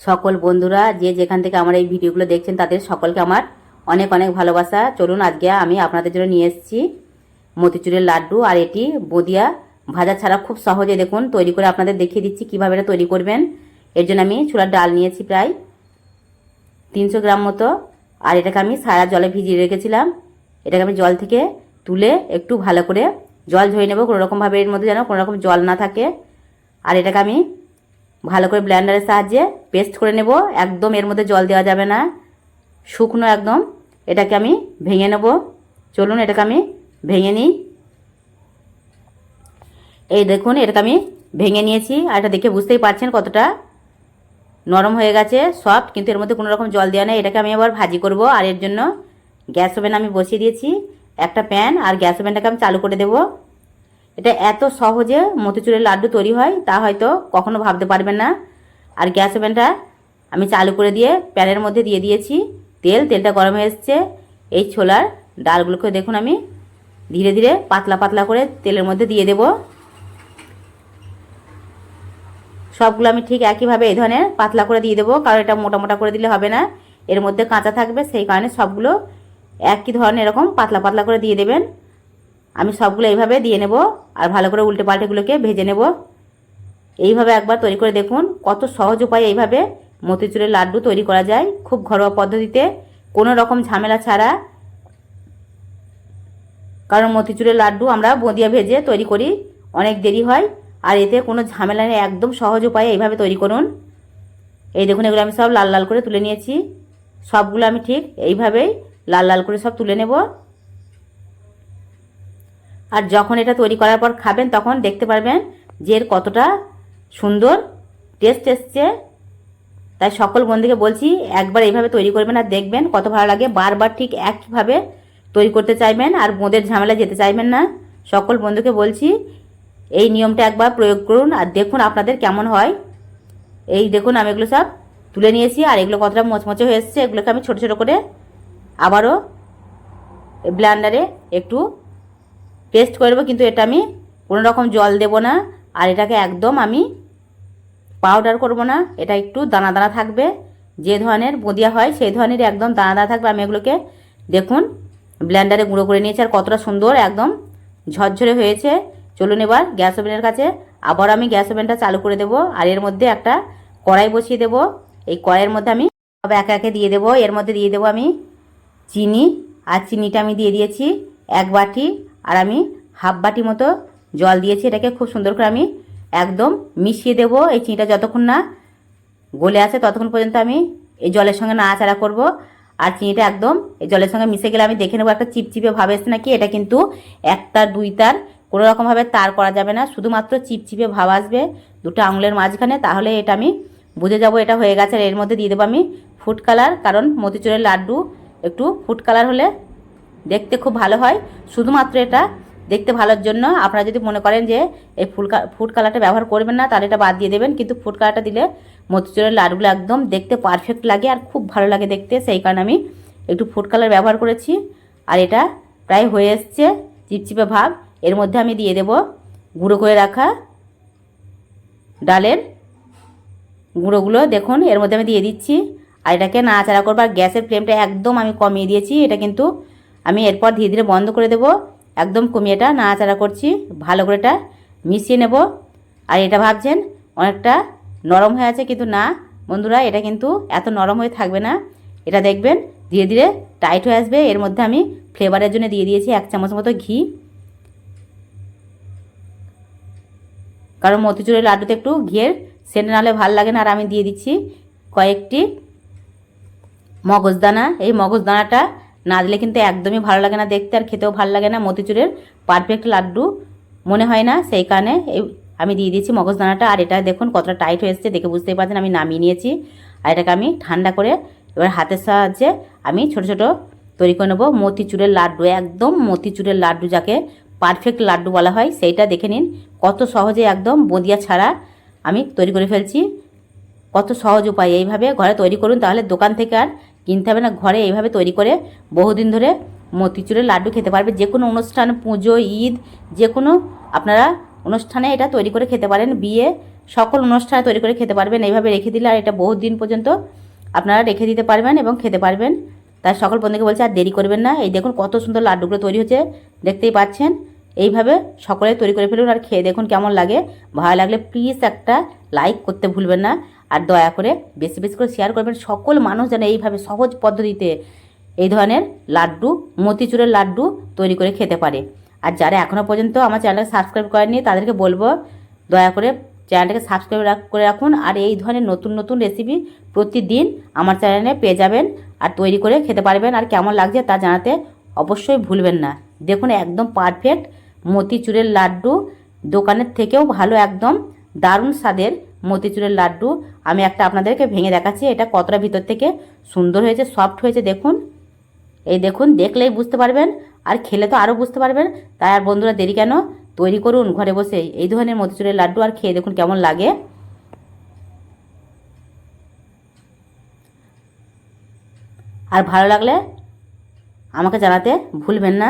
সকল বন্ধুরা যে যেখান থেকে আমার এই ভিডিওগুলো দেখছেন, তাদের সকলকে আমার অনেক অনেক ভালোবাসা। চলুন আজকে আমি আপনাদের জন্য নিয়ে এসেছি মতিচুরের লাড্ডু আর এটি বদিয়া ভাজা ছাড়া খুব সহজে দেখুন, তৈরি করে আপনাদের দেখিয়ে দিচ্ছি কীভাবে এটা তৈরি করবেন। এর জন্য আমি ছোলার ডাল নিয়েছি প্রায় তিনশো গ্রাম মতো আর এটাকে আমি সারা জলে ভিজিয়ে রেখেছিলাম। এটাকে আমি জল থেকে তুলে একটু ভালো করে জল ঝরিয়ে নেব, কোনো রকমভাবে এর মধ্যে যেন কোনো রকম জল না থাকে। আর এটাকে আমি ভালো করে ব্লেন্ডারের সাহায্যে পেস্ট করে নেব। একদম এর মধ্যে জল দেওয়া যাবে না। শুকনো একদম। এটাকে আমি ভেঙে নেব। চলুন এটাকে আমি ভেঙে নিই। এই দেখুন, এটাকে আমি ভেঙে নিয়েছি। আর এটা দেখে বুঝতেই পারছেন কতটা নরম হয়ে গেছে সফট কিন্তু এর মধ্যে কোনো রকম জল দেওয়া নেই। এটাকে আমি আবার ভাজি করব। আর এর জন্য গ্যাস ওভেন আমি বসিয়ে দিয়েছি। একটা প্যান আর গ্যাস ওভেনটাকে আমি চালু করে দেব। এটা এত সহজে মতিচুরের লাড্ডু তৈরি হয়, তা হয়তো কখনো ভাবতে পারবেন না। আর গ্যাস ওভেনটা আমি চালু করে দিয়ে প্যানের মধ্যে দিয়ে দিয়েছি। তেল, তেলটা গরম হয়ে এসছে। এই ছোলার ডালগুলোকে দেখুন আমি ধীরে ধীরে পাতলা পাতলা করে তেলের মধ্যে দিয়ে দেবো। সবগুলো আমি ঠিক একইভাবে এই ধরনের পাতলা করে দিয়ে দেবো, কারণ এটা মোটা মোটা করে দিলে হবে না। এর মধ্যে কাঁচা থাকবে, সেই কারণে সবগুলো একই ধরনের এরকম পাতলা পাতলা করে দিয়ে দেবেন। আমি সবগুলো এইভাবে দিয়ে নেব আর ভালো করে উল্টে পাল্টেগুলোকে ভেজে নেব। এইভাবে একবার তৈরি করে দেখুন কত সহজ উপায়ে এইভাবে মতিচুরের লাড্ডু তৈরি করা যায়। খুব ঘরোয়া পদ্ধতিতে কোনো রকম ঝামেলা ছাড়া। কারণ মতিচুরের লাড্ডু আমরা বদিয়া ভেজে তৈরি করি, অনেক দেরি হয় আর এতে কোনো ঝামেলা নেই, একদম সহজ উপায়ে এইভাবে তৈরি করুন। এই দেখুন এগুলো আমি সব লাল লাল করে তুলে নিয়েছি। সবগুলো আমি ঠিক এইভাবেই লাল লাল করে সব তুলে নেব। আর যখন এটা তৈরি করার পর খাবেন, তখন দেখতে পারবেন যে এর কতটা সুন্দর টেস্ট এসছে। তাই সকল বন্ধুকে বলছি, একবার এইভাবে তৈরি করবেন আর দেখবেন কত ভালো লাগে। বারবার ঠিক একইভাবে তৈরি করতে চাইবেন আর বোঁদের ঝামেলা যেতে চাইবেন না। সকল বন্ধুকে বলছি, এই নিয়মটা একবার প্রয়োগ করুন আর দেখুন আপনাদের কেমন হয়। এই দেখুন আমি এগুলো সব তুলে নিয়েছি আর এগুলো কতটা মচমচে হয়ে এসছে। এগুলোকে আমি ছোটো ছোটো করে আবারও ব্লান্ডারে একটু পেস্ট করে দেবো, কিন্তু এটা আমি কোনো রকম জল দেব না। আর এটাকে একদম আমি পাউডার করব না। এটা একটু দানা দানা থাকবে। যে ধরনের বদিয়া হয় সেই ধরনের একদম দানা দানা থাকবে। আমি এগুলোকে দেখুন ব্ল্যান্ডারে গুঁড়ো করে নিয়েছি আর কতটা সুন্দর, একদম ঝরঝরে হয়েছে। চলুন এবার গ্যাস ওভেনের কাছে আবার আমি গ্যাস ওভেনটা চালু করে দেব। আর এর মধ্যে একটা কড়াই বসিয়ে দেব। এই কড়াইয়ের মধ্যে আমি সব একে একে দিয়ে দেবো। এর মধ্যে দিয়ে দেবো আমি চিনি। আর চিনিটা আমি দিয়ে দিয়েছি এক বাটি আর আমি হাফ বাটি মতো জল দিয়েছি, এটাকে খুব সুন্দর করে আমি একদম মিশিয়ে দেব। এই চিনিটা যতক্ষণ না গলে আসে ততক্ষণ পর্যন্ত আমি এই জলের সঙ্গে নাড়াচাড়া করব। আর চিনিটা একদম এই জলের সঙ্গে মিশে গেলে আমি দেখে নেব একটা চিপচিপে ভাব এসছে নাকি। এটা কিন্তু এক তার দুই তার কোনো রকমভাবে তার করা যাবে না, শুধুমাত্র চিপচিপে ভাব আসবে দুটো আঙুলের মাঝখানে। তাহলে এটা আমি বুঝে যাব এটা হয়ে গেছে। আর এর মধ্যে দিয়ে দেবো আমি ফুড কালার কারণ মতিচুরের লাড্ডু একটু ফুড কালার হলে দেখতে খুব ভালো হয়। শুধুমাত্র এটা দেখতে ভালোর জন্য। আপনারা যদি মনে করেন যে এই ফুল ফুড কালারটা ব্যবহার করবেন না, তাহলে এটা বাদ দিয়ে দেবেন। কিন্তু ফুড কালারটা দিলে মতিচুরের লাড্ডুগুলো একদম দেখতে পারফেক্ট লাগে আর খুব ভালো লাগে দেখতে। সেই কারণে আমি একটু ফুড কালার ব্যবহার করেছি। আর এটা প্রায় হয়ে এসছে চিপচিপে ভাব। এর মধ্যে আমি দিয়ে দেব গুঁড়ো করে রাখা ডালের গুঁড়োগুলো। দেখুন, এর মধ্যে আমি দিয়ে দিচ্ছি। আর এটাকে নাড়াচাড়া করব। আর গ্যাসের ফ্লেমটা একদম আমি কমিয়ে দিয়েছি। এটা কিন্তু আমি এরপর ধীরে ধীরে বন্ধ করে দেব। একদম কমিয়ে এটা নাড়াচাড়া করছি। ভালো করে এটা মিশিয়ে নেব। আর এটা ভাবছেন, অনেকটা নরম হয়ে আছে, কিন্তু না। বন্ধুরা, এটা কিন্তু এত নরম হয়ে থাকবে না। এটা দেখবেন, ধীরে ধীরে টাইট হয়ে আসবে। এর মধ্যে আমি ফ্লেভারের জন্য দিয়ে দিয়েছি এক চামচ মতো ঘি। কারণ মতিচুরের লাড্ডুতে একটু ঘিয়ের সেন্ট নাহলে ভালো লাগে না। আর আমি দিয়ে দিচ্ছি কয়েকটি মগজদানা। এই মগজদানাটা না দিলে কিন্তু একদমই ভালো লাগে না দেখতে আর খেতেও ভালো লাগে না। মতিচুরের পারফেক্ট লাড্ডু মনে হয় না? সেই কারণে আমি দিয়ে দিয়েছি মগজদানাটা। আর এটা দেখুন কতটা টাইট হয়ে এসছে, দেখে বুঝতেই পারছেন আমি নামিয়ে নিয়েছি। আর এটাকে আমি ঠান্ডা করে এবার হাতের সাহায্যে আমি ছোট ছোট তৈরি করে নেব। মতিচুরের লাড্ডু, একদম মতিচুরের লাড্ডু যাকে পারফেক্ট লাড্ডু বলা হয়, সেইটা দেখে নিন। কত সহজে একদম বদিয়া ছাড়া আমি তৈরি করে ফেলছি। কত সহজ উপায়। এইভাবে ঘরে তৈরি করুন, তাহলে দোকান থেকে আর কিনতে হবে না, ঘরে এইভাবে তৈরি করে বহুদিন ধরে মতিচুরের লাড্ডু খেতে পারবে। যে কোনো অনুষ্ঠান, পুজো, ঈদ, যে কোনো আপনারা অনুষ্ঠানে এটা তৈরি করে খেতে পারেন, বিয়ে, সকল অনুষ্ঠানে তৈরি করে খেতে পারবেন। এইভাবে রেখে দিলে আর এটা বহু দিন পর্যন্ত আপনারা রেখে দিতে পারবেন এবং খেতে পারবেন। তার সকল বন্ধুকে বলছে আর দেরি করবেন না। এই দেখুন কত সুন্দর লাড্ডুগুলো তৈরি হচ্ছে, দেখতেই পাচ্ছেন। এইভাবে সকলে তৈরি করে ফেলুন আর খেয়ে দেখুন কেমন লাগে। ভালো লাগলে প্লিজ একটা লাইক করতে ভুলবেন না। আর দয়া করে বেশি বেশি করে শেয়ার করবেন। সকল মানুষ যেন এইভাবে সহজ পদ্ধতিতে এই ধরনের লাড্ডু, মতিচুরের লাড্ডু তৈরি করে খেতে পারে। আর যারা এখনও পর্যন্ত আমার চ্যানেলকে সাবস্ক্রাইব করেনি তাদেরকে বলব, দয়া করে চ্যানেলটাকে সাবস্ক্রাইব করে রাখুন। আর এই ধরনের নতুন নতুন রেসিপি প্রতিদিন আমার চ্যানেলে পেয়ে যাবেন আর তৈরি করে খেতে পারবেন। আর কেমন লাগছে তা জানাতে অবশ্যই ভুলবেন না। দেখুন, একদম পারফেক্ট মতিচুরের লাড্ডু দোকানের থেকেও ভালো, একদম দারুণ স্বাদের মতিচুরের লাড্ডু। আমি একটা আপনাদেরকে ভেঙে দেখাচ্ছি, এটা কতটা ভিতর থেকে সুন্দর হয়েছে সফট হয়েছে, দেখুন। এই দেখুন, দেখলেই বুঝতে পারবেন, আর খেলে তো আরও বুঝতে পারবেন। তাই আর বন্ধুরা দেরি কেন? তৈরি করুন ঘরে বসে এই ধরনের মতিচুরের লাড্ডু আর খেয়ে দেখুন কেমন লাগে। আর ভালো লাগলে আমাকে জানাতে ভুলবেন না।